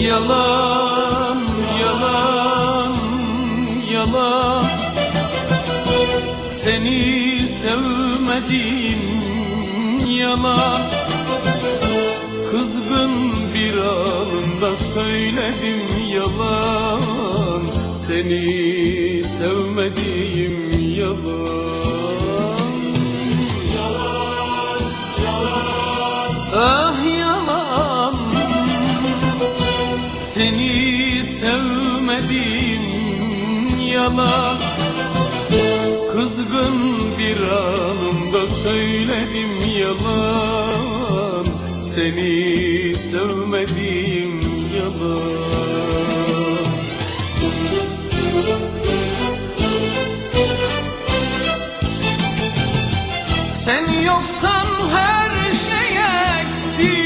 Yalan, yalan, yalan. Seni sevmedim yalan. Kızgın bir anında söyledim yalan. Seni sevmediğim sevmedim yalan. Kızgın bir anımda söyledim yalan. Seni sevmedim yalan. Sen yoksan her şey eksik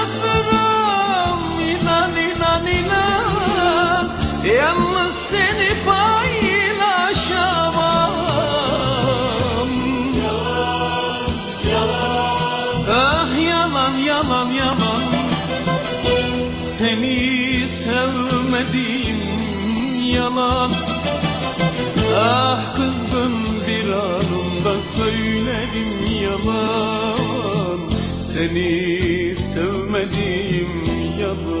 sevmedim yalan. Ah kızgın bir anımda söyledim yalan. Seni sevmedim yalan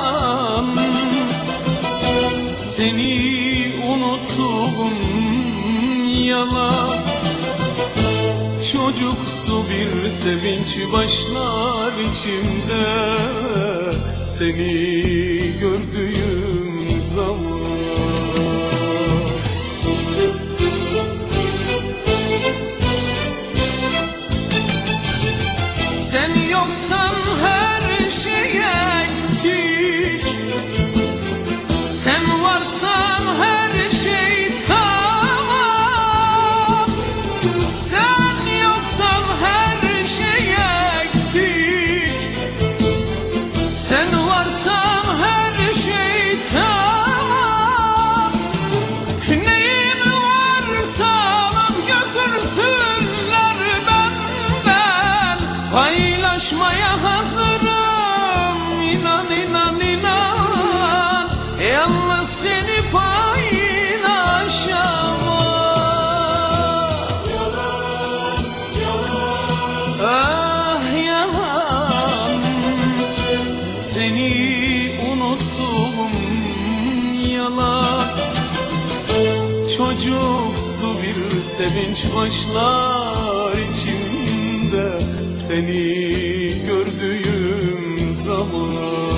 yalan Çocuksu bir sevinç başlar içimde. Seni gördüğüm zaman. Sen yoksan her şey eksik. Sen Paylaşmaya hazırım. İnan inan inan. Yalnız seni paylaşamam Ah yalan. Seni unuttum. Yalan. Çocuksu bir sevinç başlar içimde Seni gördüğüm zaman